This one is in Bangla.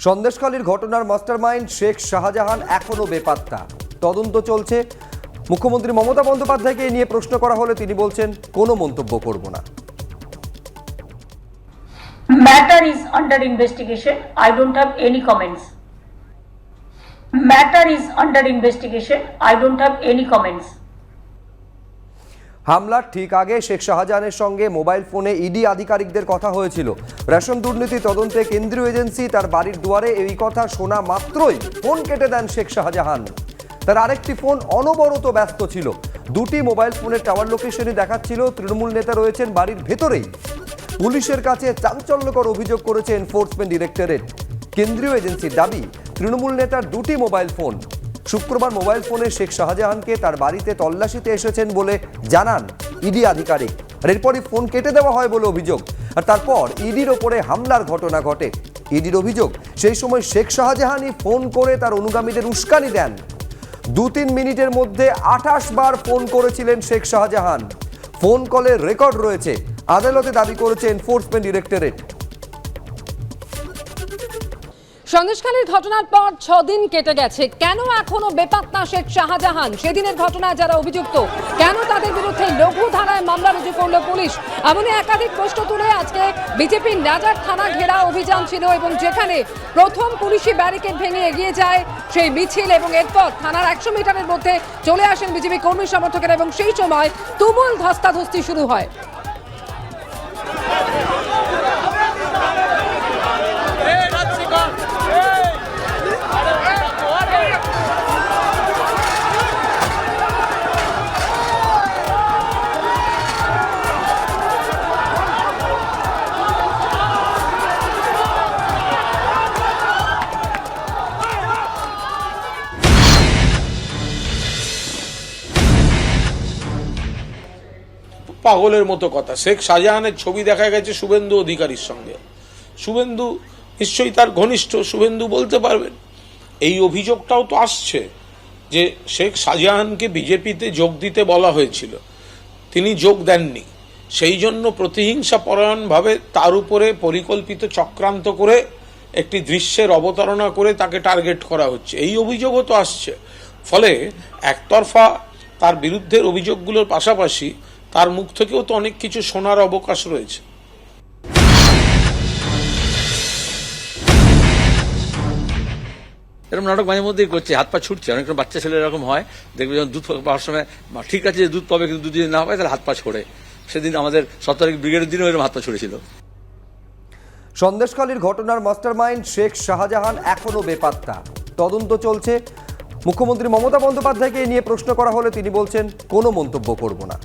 সন্দেশখালীর ঘটনার মাস্টারমাইন্ড শেখ শাহজাহান এখনও বেপাত্তা তদন্ত চলছে মুখ্যমন্ত্রী মমতা বন্দ্যোপাধ্যায়কে নিয়ে প্রশ্ন করা হলে তিনি বলছেন কোনো মন্তব্য করব না Matter is under investigation. I don't have any comments. Matter is under investigation. I don't have any comments. হামলার ঠিক আগে শেখ শাহজাহানের সঙ্গে মোবাইল ফোনে ইডি আধিকারিকদের কথা হয়েছিল। রেশন দুর্নীতি তদন্তে কেন্দ্রীয় এজেন্সি তার বাড়ির দুয়ারে এই কথা শোনা মাত্রই ফোন কেটে দেন শেখ শাহজাহান। তার আরেকটি ফোন অনবরত ব্যস্ত ছিল। দুটি মোবাইল ফোনের টাওয়ার লোকেশনই দেখাচ্ছিল। তৃণমূল নেতা রয়েছেন বাড়ির ভেতরেই। পুলিশের কাছে চাঞ্চল্যকর অভিযোগ করেছে এনফোর্সমেন্ট ডিরেক্টরেট। কেন্দ্রীয় এজেন্সির দাবি, তৃণমূল নেতার দুটি মোবাইল ফোন শুক্রবার মোবাইল ফোনে শেখ শাহজাহানকে তার বাড়িতে তল্লাশিতে এসেছেন বলে জানান ইডি আধিকারিক। আর এরপরই ফোন কেটে দেওয়া হয় বলে অভিযোগ। আর তারপর ইডির ওপরে হামলার ঘটনা ঘটে। ইডির অভিযোগ, সেই সময় শেখ শাহজাহানই ফোন করে তার অনুগামীদের উস্কানি দেন। দু তিন মিনিটের মধ্যে আঠাশ বার ফোন করেছিলেন শেখ শাহজাহান। ফোন কলের রেকর্ড রয়েছে। আদালতে দাবি করেছে এনফোর্সমেন্ট ডিরেক্টরেট। সন্দেশখালীর ঘটনার পর ছদিন কেটে গেছে। কেন এখনও বেপাত্তা শেখ শাহজাহান? সেদিনের ঘটনায় যারা অভিযুক্ত, কেন তাদের বিরুদ্ধে লঘু ধারায় মামলা রুজু করল পুলিশ? এমনই একাধিক প্রশ্ন তুলে আজকে বিজেপির নাজার থানা ঘেরা অভিযান ছিল এবং যেখানে প্রথম পুলিশি ব্যারিকেড ভেঙে এগিয়ে যায় সেই মিছিল এবং এরপর থানার একশো মিটারের মধ্যে চলে আসেন বিজেপি কর্মী সমর্থকেরা এবং সেই সময় তুমুল ধস্তাধস্তি শুরু হয়। পাগলের মতো কথা। শেখ শাহজাহানের ছবি দেখা গেছে শুভেন্দু অধিকারীর সঙ্গে। শুভেন্দু নিশ্চয়ই তার ঘনিষ্ঠ, শুভেন্দু বলতে পারবেন। এই অভিযোগটাও তো আসছে যে শেখ শাহজাহানকে বিজেপিতে যোগ দিতে বলা হয়েছিল। তিনি যোগ দেননি। সেই জন্য প্রতিহিংসা পরায়ণভাবে তার উপরে পরিকল্পিত চক্রান্ত করে একটি দৃশ্যের অবতারণা করে তাকে টার্গেট করা হচ্ছে। এই অভিযোগও তো আসছে। ফলে একতরফা তার বিরুদ্ধের অভিযোগগুলোর পাশাপাশি তার মুখ থেকেও তো অনেক কিছু শোনার অবকাশ রয়েছে। এরকম নাটক মাঝে মধ্যেই করছে হাত পা ছুটছে অনেক বাচ্চা ছেলে এরকম হয় দেখবে যখন দুধ পাওয়ার সময় ঠিক আছে যে দুধ পাবে কিন্তু দুধ যদি না পায় তাহলে হাত পা ছড়ে। সেদিন আমাদের তারিখ ব্রিগেডের দিনও এরকম হাত পা ছড়েছিল। সন্দেশখালীর ঘটনার মাস্টারমাইন্ড শেখ শাহজাহান এখনও বেপাত্তা। তদন্ত চলছে। মুখ্যমন্ত্রী মমতা বন্দ্যোপাধ্যায়কে এ নিয়ে প্রশ্ন করা হলে তিনি বলছেন কোনো মন্তব্য করব না।